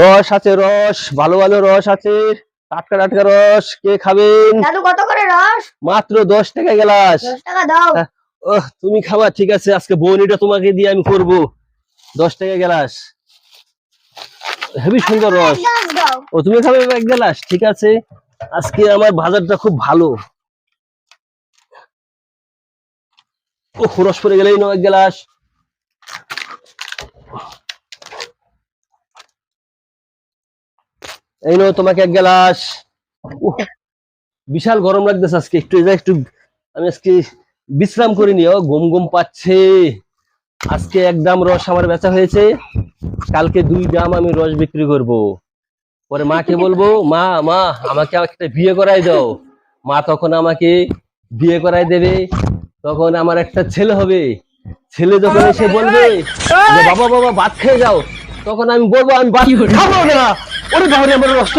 রস আছে রস। ভালো ভালো রস আছে। টাটকা টাটকা রস। কে খাবেন? দাদু কত করে রস? মাত্র দশ টাকা গ্লাস। দশ টাকা দাও। ওহ তুমি খাবা ঠিক আছে। আজকে বউনিটা তোমাকে দিয়ে আমি করব। দশ টাকা গ্লাস। হেবি সুন্দর রস। ও তুমি খাবে এক গ্লাস ঠিক আছে। আজকে আমার বাজারটা খুব ভালো। ও রস পরে গেলেই নাও এক গ্লাস। এই নাও তোমাকে এক গ্লাস। বিশাল গরম লাগতেছে আজকে। একটু একটু আমি আজকে বিশ্রাম করিনি ও গম গম পাচ্ছে। আজকে এক দাম রস আমার বেচা হয়েছে। কালকে দুই দাম আমি রস বিক্রি করব। পরে মাকে বলব মা মা আমাকে একটা বিয়ে করাই দাও। মা তখন আমাকে বিয়ে করাই দেবে। তখন আমার একটা ছেলে হবে। ছেলে যখন এসে বলবে বাবা বাবা ভাত খেয়ে যাও। তখন আমি বলব আমি ভাত খাব না। ওরে বাবা রে, আমার রক্ত